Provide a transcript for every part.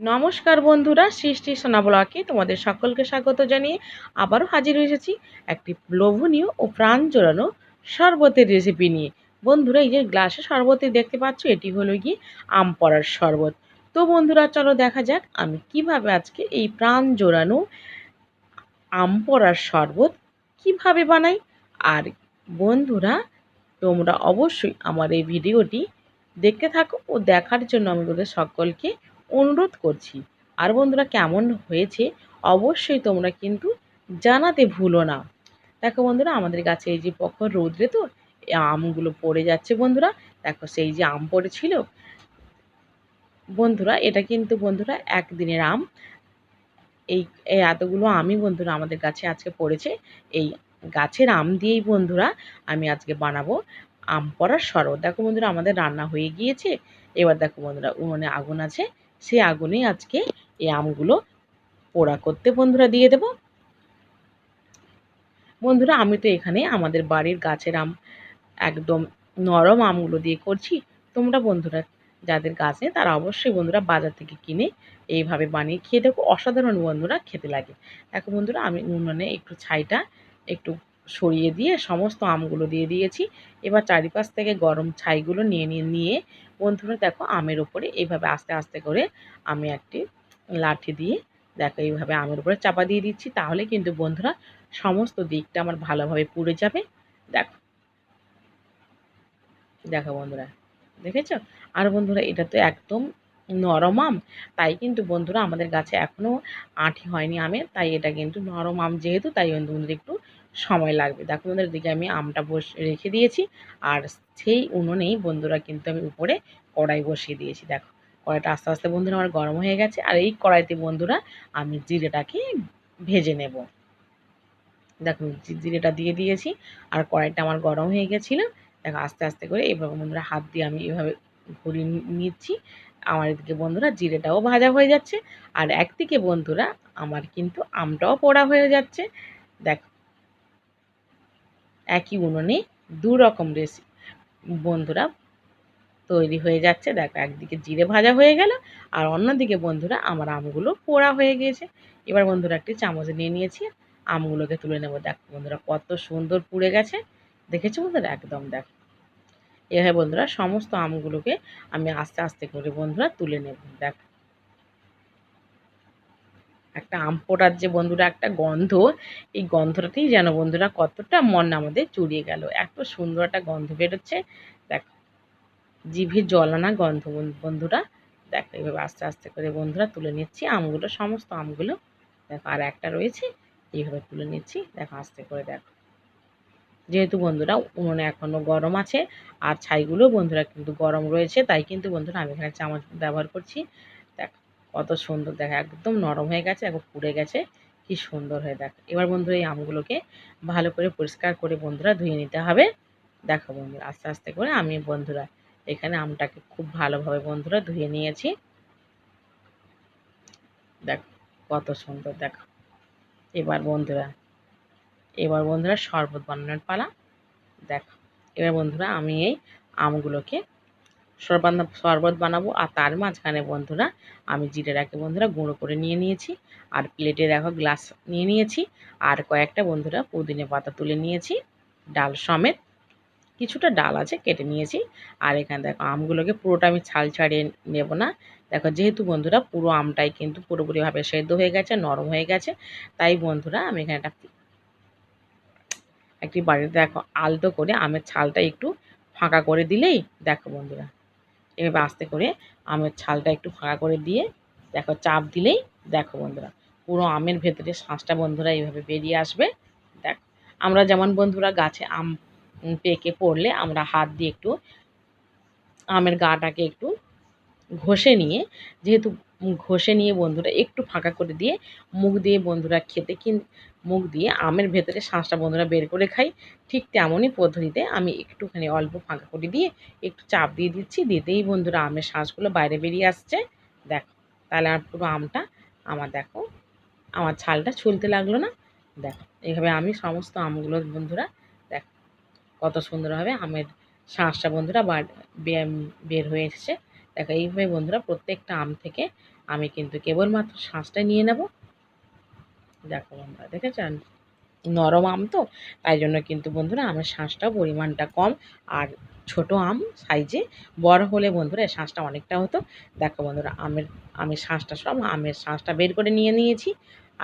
নমস্কার বন্ধুরা, সৃষ্টি সোনা ব্লকে তোমাদের সকলকে স্বাগত জানিয়ে আবারও হাজির হয়েছি একটি লোভনীয় ও প্রাণ জোড়ানো শরবতের রেসিপি নিয়ে। বন্ধুরা, এই যে গ্লাসে শরবতে দেখতে পাচ্ছ, এটি হলো গিয়ে আম পড়ার শরবত। তো বন্ধুরা, চলো দেখা যাক আমি কীভাবে আজকে এই প্রাণ জোড়ানো আম পড়ার শরবত কীভাবে বানাই। আর বন্ধুরা, তোমরা অবশ্যই আমার এই ভিডিওটি দেখতে থাকো ও দেখার জন্য আমি তোমাদের সকলকে অনুরোধ করছি। আর বন্ধুরা কেমন হয়েছে অবশ্যই তোমরা কিন্তু জানাতে ভুলো না। দেখো বন্ধুরা, আমাদের গাছে এই যে পক্ষ রৌদ্রে তো আমগুলো পড়ে যাচ্ছে বন্ধুরা। দেখো সেই যে আম পড়েছিল। বন্ধুরা, এটা কিন্তু বন্ধুরা একদিনের আম। এই এতগুলো আমি বন্ধুরা আমাদের গাছে আজকে পড়েছে। এই গাছের আম দিয়েই বন্ধুরা আমি আজকে বানাবো আম পড়ার শরবত দেখো বন্ধুরা, আমাদের রান্না হয়ে গিয়েছে। এবার দেখো বন্ধুরা, উনুনে আগুন আছে। সেই আগুনে আজকে এই আমগুলো পোড়া করতে বন্ধুরা দিয়ে দেব। বন্ধুরা, আমি তো এখানে আমাদের বাড়ির গাছের আম, একদম নরম আমগুলো দিয়ে করছি। তোমরা বন্ধুরা, যাদের গাছ নেই, তারা অবশ্যই বন্ধুরা বাজার থেকে কিনে এইভাবে বানিয়ে খেয়ে দেখো। অসাধারণ বন্ধুরা, খেতে লাগে। দেখো বন্ধুরা, আমি উনুনে একটু ছাইটা একটু সরিয়ে দিয়ে সমস্ত আমগুলো দিয়ে দিয়েছি। এবার চারিপাশ থেকে গরম ছাইগুলো নিয়ে নিয়ে নিয়ে বন্ধুরা দেখো আমের ওপরে এইভাবে আস্তে আস্তে করে আমি একটি লাঠি দিয়ে দেখো এইভাবে আমের উপরে চাপা দিয়ে দিচ্ছি। তাহলে কিন্তু বন্ধুরা সমস্ত দিকটা আমার ভালোভাবে পুড়ে যাবে। দেখো। দেখো বন্ধুরা, দেখেছ? আর বন্ধুরা এটা তো একদম নরম আম, তাই কিন্তু বন্ধুরা আমাদের গাছে এখনও আঁটি হয়নি আমের, তাই এটা কিন্তু নরম আম যেহেতু, তাই বন্ধুদের একটু সময় লাগবে। দেখো বন্ধুরা দিকে আমি আমটা বস, রেখে দিয়েছি। আর সেই উনুনেই বন্ধুরা কিন্তু আমি উপরে কড়াই বসিয়ে দিয়েছি। দেখো, কড়াইটা আস্তে আস্তে বন্ধুরা আমার গরম হয়ে গেছে। আর এই কড়াইতে বন্ধুরা আমি জিরেটাকে ভেজে নেব। দেখো জিরেটা দিয়ে দিয়েছি। আর কড়াইটা আমার গরম হয়ে গেছিল। দেখো আস্তে আস্তে করে এভাবে বন্ধুরা হাত দিয়ে আমি এভাবে ঘুরিয়ে নিচ্ছি। আমার এদিকে বন্ধুরা জিরেটাও ভাজা হয়ে যাচ্ছে। আর একদিকে বন্ধুরা আমার কিন্তু আমটাও পোড়া হয়ে যাচ্ছে। দেখো একই উনুনে দু রকম রেসি বন্ধুরা, তৈরি হয়ে যাচ্ছে। দেখো, একদিকে জিরে ভাজা হয়ে গেল, আর অন্যদিকে বন্ধুরা, আমার আমগুলো পোড়া হয়ে গিয়েছে এবার বন্ধুরা, একটি চামচ নিয়ে নিয়েছি। আমগুলোকে তুলে নেব। দেখো বন্ধুরা, কত সুন্দর পুড়ে গেছে। দেখেছ বন্ধুরা? একদম দেখো। এভাবে বন্ধুরা, সমস্ত আমগুলোকে আমি আস্তে আস্তে করে বন্ধুরা তুলে নেব। দেখো। একটা আম পোড়ার যে বন্ধুরা একটা গন্ধ, এই গন্ধটাতেই যেন বন্ধুরা কতটা মন আমাদের চুরিয়ে গেল। এত সুন্দর একটা গন্ধ বেরোচ্ছে। দেখো, জিভে জলানা গন্ধ বন্ধুরা। দেখো, এইভাবে আস্তে আস্তে করে বন্ধুরা তুলে নিচ্ছি। আমগুলো, সমস্ত আমগুলো, দেখো, আর একটা রয়েছে, এইভাবে তুলে নিচ্ছি। দেখো, আস্তে করে দেখো। যেহেতু বন্ধুরা উনুনে এখনও গরম আছে, আর ছাইগুলো বন্ধুরা কিন্তু গরম রয়েছে, তাই কিন্তু বন্ধুরা আমি এখানে চামচ ব্যবহার করছি। কত সুন্দর, দেখা, একদম নরম হয়ে গেছে এখন পুড়ে গেছে, কি সুন্দর হয়ে, দেখ, এবার বন্ধুরা এই আমগুলোকে ভালো করে পরিষ্কার করে বন্ধুরা ধুয়ে নিতে হবে। দেখো বন্ধুরা, আস্তে আস্তে করে আমি বন্ধুরা এখানে আমটাকে খুব ভালোভাবে বন্ধুরা ধুয়ে নিয়েছি। দেখ, কত সুন্দর, দেখো। এবার বন্ধুরা এবার বন্ধুরা শরবত বানানোর পালা, দেখো, এবার বন্ধুরা আমি এই আমগুলোকে শরবত শরবত বানাবো। আর তার মাঝখানে বন্ধুরা, আমি জিরেটাকে বন্ধুরা, গুঁড়ো করে নিয়ে নিয়েছি। আর প্লেটে দেখো গ্লাস নিয়ে নিয়েছি। আর কয়েকটা বন্ধুরা পুদিনে পাতা তুলে নিয়েছি। ডাল সমেত কিছুটা ডাল আছে, কেটে নিয়েছি। আর এখানে দেখো আমগুলোকে পুরোটা আমি ছাল ছাড়িয়ে নেব না। দেখো যেহেতু বন্ধুরা পুরো আমটাই কিন্তু পুরোপুরিভাবে সেদ্ধ হয়ে গেছে, নরম হয়ে গেছে, তাই বন্ধুরা আমি এখানে একটা একটি বাড়িতে দেখো আলতো করে আমের ছালটা একটু ফাঁকা করে দিলেই দেখো বন্ধুরা এভাবে আস্তে করে আমের ছালটা একটু ফাঁকা করে দিয়ে দেখো চাপ দিলেই দেখো বন্ধুরা, পুরো আমের ভেতরে শাঁসটা বন্ধুরা এইভাবে বেরিয়ে আসবে। দেখ, আমরা যেমন বন্ধুরা গাছে আম পেকে পড়লে আমরা হাত দিয়ে একটু আমের গাটাকে একটু ঘষে নিয়ে যেহেতু ঘষে নিয়ে বন্ধুরা একটু ফাঁকা করে দিয়ে মুখ দিয়ে বন্ধুরা খেতে কিন, মুখ দিয়ে আমের ভেতরে শাঁসটা বন্ধুরা বের করে খাই। ঠিক তেমনই পদ্ধতিতে আমি একটুখানি অল্প ফাঁকা করে দিয়ে একটু চাপ দিয়ে দিচ্ছি, দিতেই বন্ধুরা আমের শাঁসগুলো বাইরে বেরিয়ে আসছে। দেখো, তাহলে আর পুরো আমটা আমার দেখো, আমার ছালটা ছুলতে লাগল না। দেখো এইভাবে আমি সমস্ত আমগুলো বন্ধুরা দেখো, কত সুন্দরভাবে আমের শাঁসটা বন্ধুরা বের হয়ে এসেছে। দেখো, এইভাবে বন্ধুরা প্রত্যেকটা আম থেকে আমি কিন্তু কেবলমাত্র শাঁসটা নিয়ে নেব। দেখো বন্ধুরা দেখেছেন নরম আম তো, তাই জন্য কিন্তু বন্ধুরা আমের শাঁসটাও পরিমাণটা কম। আর ছোট আম সাইজে বড় হলে বন্ধুরা শাঁসটা অনেকটা হতো। দেখো বন্ধুরা, আমের আমের শাঁসটা সব আমের শাঁসটা বের করে নিয়ে নিয়েছি।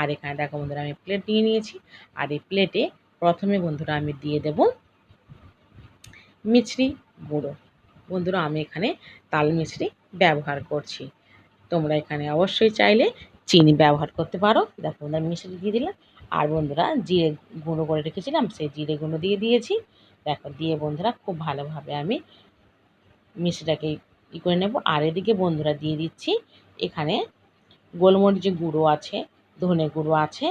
আর এখানে দেখো বন্ধুরা, আমি প্লেট নিয়ে নিয়েছি। আর এই প্লেটে প্রথমে বন্ধুরা আমি দিয়ে দেব মিছরি গুঁড়ো। বন্ধুরা, আমি এখানে তাল মিছরি ব্যবহার করছি। তোমরা এখানে অবশ্যই চাইলে চিনি ব্যবহার করতে পারো। দেখো, বন্ধুরা মিছরি দিয়ে দিলাম। আর বন্ধুরা, জিরে গুঁড়ো করে রেখেছিলাম, সেই জিরে গুঁড়ো দিয়ে দিয়েছি। দেখো, দিয়ে বন্ধুরা, খুব ভালোভাবে আমি মিষ্টিটাকে ই করে নেব। আর এদিকে বন্ধুরা, দিয়ে দিচ্ছি এখানে গোলমরিচের গুঁড়ো আছে, ধনে গুঁড়ো আছে।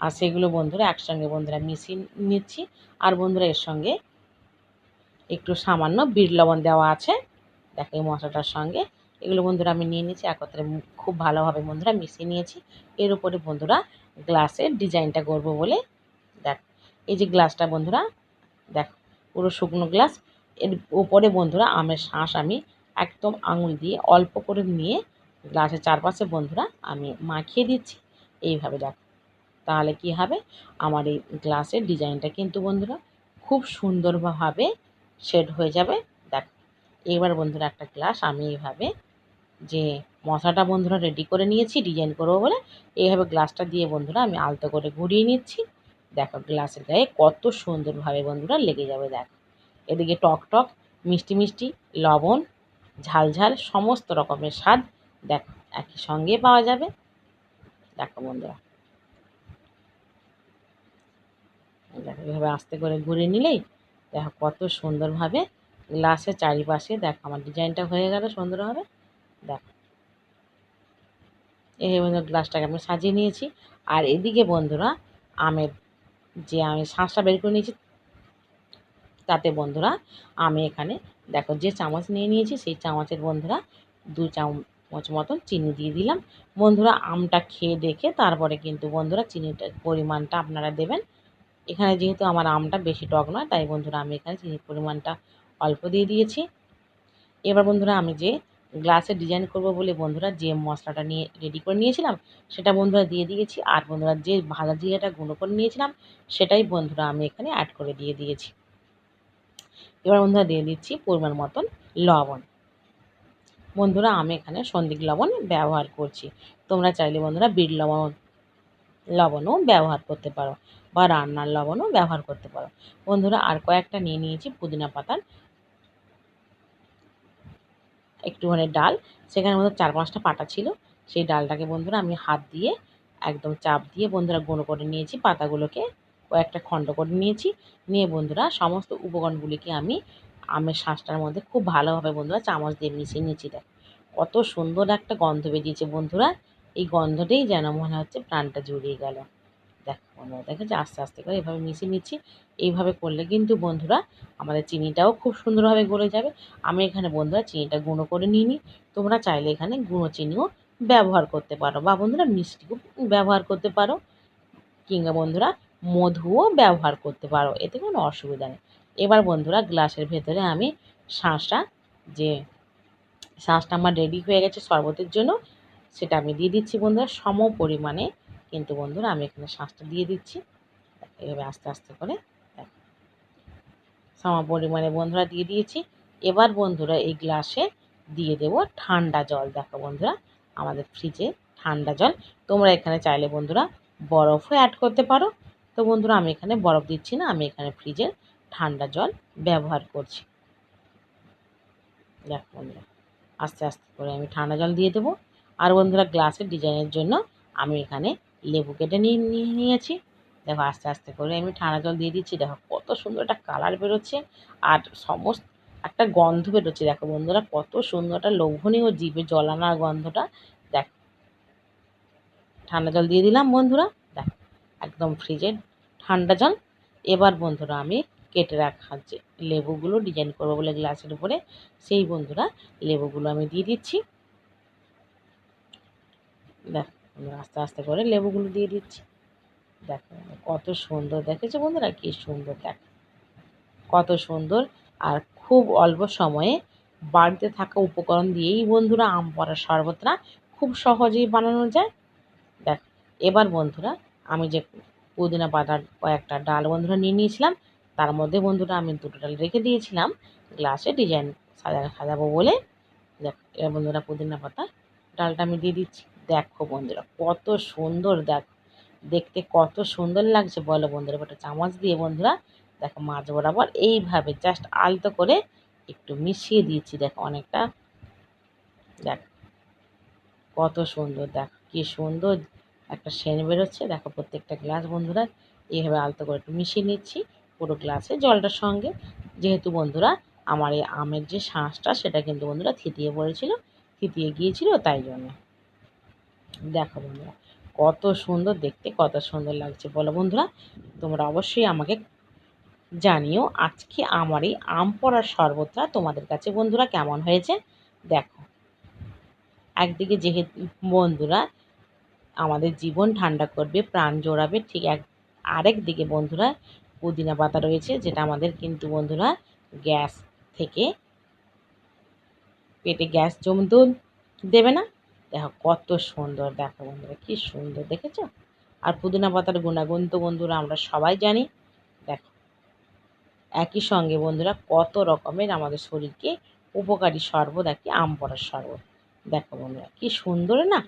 আর সেগুলো বন্ধুরা, একসঙ্গে বন্ধুরা মিশিয়ে নিচ্ছি। আর বন্ধুরা, এর সঙ্গে একটু সামান্য বিট লবণ দেওয়া আছে। দেখো এই মশলাটার সঙ্গে। এগুলো বন্ধুরা আমি নিয়ে নিয়েছি, একত্রে খুব ভালোভাবে বন্ধুরা মিশিয়ে নিয়েছি। এর উপরে বন্ধুরা গ্লাসের ডিজাইনটা করব বলে। দেখ, এই যে গ্লাসটা বন্ধুরা, দেখ, পুরো শুকনো গ্লাস। এর উপরে বন্ধুরা আমের শাঁস আমি একদম আঙুল দিয়ে অল্প করে নিয়ে গ্লাসের চারপাশে বন্ধুরা আমি মাখিয়ে দিচ্ছি। এইভাবে দেখ, তাহলে কি হবে? আমার এই গ্লাসের ডিজাইনটা কিন্তু বন্ধুরা খুব সুন্দরভাবে শেড হয়ে যাবে। দেখ, এবার বন্ধুরা একটা গ্লাস আমি এভাবে যে মশাটা বন্ধুরা রেডি করে নিয়েছি ডিজাইন করব বলে, এইভাবে গ্লাসটা দিয়ে বন্ধুরা আমি আলতো করে ঘুরিয়ে নিচ্ছি। দেখো গ্লাসের গায়ে কত সুন্দরভাবে বন্ধুরা লেগে যাবে, দেখো। এদিকে টক টক, মিষ্টি মিষ্টি, লবণ, ঝাল ঝাল, সমস্ত রকমের স্বাদ, দেখো, একই সঙ্গে পাওয়া যাবে। দেখো বন্ধুরা। দেখো, এভাবে আস্তে করে ঘুরে নিলেই দেখো কত সুন্দরভাবে গ্লাসের চারিপাশে দেখো আমার ডিজাইনটা হয়ে গেল সুন্দরভাবে। দেখো। এই বন্ধুরা গ্লাসটাকে আমি সাজিয়ে নিয়েছি। আর এদিকে বন্ধুরা আমের যে আমি শাঁসটা বের করে নিয়েছি, তাতে বন্ধুরা আমি এখানে দেখো যে চামচ নিয়ে নিয়েছি, সেই চামচের বন্ধুরা দু চামচ মতন চিনি দিয়ে দিলাম। বন্ধুরা আমটা খেয়ে দেখে তারপরে কিন্তু বন্ধুরা চিনিটার পরিমাণটা আপনারা দেবেন। এখানে যেহেতু আমার আমটা বেশি টক নয়, তাই বন্ধুরা আমি এখানে চিনির পরিমাণটা অল্প দিয়ে দিয়েছি। এবার বন্ধুরা আমি যে গ্লাসে ডিজাইন করব বলে বন্ধুরা যে মশলাটা নিয়ে রেডি করে নিয়েছিলাম, সেটা বন্ধুরা দিয়ে দিয়েছি। আর বন্ধুরা যে ভাজা জিরাটা গুঁড়ো করে নিয়েছিলাম, সেটাই বন্ধুরা আমি এখানে অ্যাড করে দিয়ে দিয়েছি। এবার বন্ধুরা দিয়ে দিচ্ছি পরিমাণ মতন লবণ। বন্ধুরা আমি এখানে সন্দিক লবণ ব্যবহার করছি। তোমরা চাইলে বন্ধুরা বিট লবণ লবণও ব্যবহার করতে পারো বা রান্নার লবণও ব্যবহার করতে পারো। বন্ধুরা, আর কয়েকটা নিয়ে নিয়েছি পুদিনা পাতার। একটুখানি ডাল সেখানে মধ্যে চার পাঁচটা পাতা ছিল। সেই ডালটাকে বন্ধুরা আমি হাত দিয়ে একদম চাপ দিয়ে বন্ধুরা গুঁড়ো করে নিয়েছি, পাতাগুলোকে কয়েকটা খণ্ড করে নিয়েছি। নিয়ে বন্ধুরা সমস্ত উপকরণগুলিকে আমি আমের শাঁসটার মধ্যে খুব ভালোভাবে বন্ধুরা চামচ দিয়ে মিশিয়ে নিয়েছি। দেখ, কত সুন্দর একটা গন্ধ বেরিয়েছে বন্ধুরা। এই গন্ধটাই যেন মনে হচ্ছে প্রাণটা জুড়িয়ে গেল। দেখ বন্ধুরা দেখেছে আস্তে আস্তে করে এভাবে মিশিয়ে নিচ্ছি। এইভাবে করলে কিন্তু বন্ধুরা আমাদের চিনিটাও খুব সুন্দরভাবে গলে যাবে। আমি এখানে বন্ধুরা চিনিটা গুঁড়ো করে নিই নি তোমরা চাইলে এখানে গুঁড়ো চিনিও ব্যবহার করতে পারো বা বন্ধুরা মিষ্টিও ব্যবহার করতে পারো কিংবা বন্ধুরা মধুও ব্যবহার করতে পারো, এতে কোনো অসুবিধা নেই। এবার বন্ধুরা গ্লাসের ভেতরে আমি শাঁসটা, যে শাঁসটা আমার রেডি হয়ে গেছে শরবতের জন্য সেটা আমি দিয়ে দিচ্ছি বন্ধুরা, সম পরিমাণে। কিন্তু বন্ধুরা, আমি এখানে শাঁসটা দিয়ে দিচ্ছি। এভাবে আস্তে আস্তে করে সম পরিমাণে বন্ধুরা দিয়ে দিয়েছি। এবার বন্ধুরা এই গ্লাসে দিয়ে দেব ঠান্ডা জল। দেখো বন্ধুরা, আমাদের ফ্রিজে ঠান্ডা জল। তোমরা এখানে চাইলে বন্ধুরা বরফও অ্যাড করতে পারো। তো বন্ধুরা, আমি এখানে বরফ দিচ্ছি না, আমি এখানে ফ্রিজের ঠান্ডা জল ব্যবহার করছি। দেখো বন্ধুরা, আস্তে আস্তে করে আমি ঠান্ডা জল দিয়ে দেবো। আর বন্ধুরা গ্লাসের ডিজাইনের জন্য আমি এখানে লেবু কেটে নিয়ে নিয়ে নিয়েছি। দেখো আস্তে আস্তে করে আমি ঠান্ডা জল দিয়ে দিচ্ছি। দেখো কত সুন্দর একটা কালার বেরোচ্ছে আর সমস্ত একটা গন্ধ বেরোচ্ছে। দেখো বন্ধুরা কত সুন্দর একটা লোভনীয় জিভে জল আনার গন্ধটা। দেখ, ঠান্ডা জল দিয়ে দিলাম বন্ধুরা। দেখ, একদম ফ্রিজের ঠান্ডা জল। এবার বন্ধুরা আমি কেটে রাখা যে লেবুগুলো ডিজাইন করব বলে গ্লাসের উপরে, সেই বন্ধুরা লেবুগুলো আমি দিয়ে দিচ্ছি। দেখ আস্তে আস্তে করে লেবুগুলো দিয়ে দিচ্ছি। দেখো, কত সুন্দর। দেখেছ বন্ধুরা কি সুন্দর? দেখ, কত সুন্দর। আর খুব অল্প সময়ে বাড়িতে থাকা উপকরণ দিয়েই বন্ধুরা আম পড়ার শরবতটা খুব সহজেই বানানো যায়। দেখ, এবার বন্ধুরা আমি যে পুদিনা পাতার কয়েকটা ডাল বন্ধুরা নিয়ে নিয়েছিলাম, তার মধ্যে বন্ধুরা আমি দুটো ডাল রেখে দিয়েছিলাম। গ্লাসে ডিজাইন সাজা সাজাবো বলে। দেখ, এবার বন্ধুরা পুদিনা পাতা ডালটা আমি দিয়ে দিচ্ছি। দেখো বন্ধুরা, কত সুন্দর দেখ, দেখতে কত সুন্দর লাগছে, বলো বন্ধুরা একটা চামচ দিয়ে বন্ধুরা, দেখো মাছ বরাবর এইভাবে জাস্ট আলতো করে একটু মিশিয়ে দিয়েছি, দেখো অনেকটা, দেখ, কত সুন্দর, দেখ কি সুন্দর একটা সেন বেরোচ্ছে, দেখো প্রত্যেকটা গ্লাস বন্ধুরা, এইভাবে আলতো করে একটু মিশিয়ে নিচ্ছি, পুরো গ্লাসে জলটার সঙ্গে, যেহেতু বন্ধুরা আমার এই আমের যে শাঁসটা, সেটা কিন্তু বন্ধুরা থিতিয়ে পড়েছিল, থিতিয়ে গিয়েছিল, তাই জন্য। দেখো বন্ধুরা, কত সুন্দর দেখতে, কত সুন্দর লাগছে। বলো বন্ধুরা, তোমরা অবশ্যই আমাকে জানিও আজকে আমার এই আম পড়ার শরবতটা তোমাদের কাছে বন্ধুরা কেমন হয়েছে। দেখো, একদিকে যেহেতু বন্ধুরা আমাদের জীবন ঠান্ডা করবে, প্রাণ জোড়াবে, ঠিক এক, আরেক দিকে বন্ধুরা পুদিনা পাতা রয়েছে, যেটা আমাদের কিন্তু বন্ধুরা গ্যাস থেকে পেটে গ্যাস জমতেও দেবে না। দেখো কত সুন্দর, দেখো বন্ধুরা কি সুন্দর, দেখেছ? আর পুদিনা পাতার গুণাগুণ তো বন্ধুরা আমরা সবাই জানি। দেখো, একই সঙ্গে বন্ধুরা কত রকমের আমাদের শরীরকে উপকারী শরবত একটি আম পড়ার শরবত দেখো বন্ধুরা কি সুন্দর না?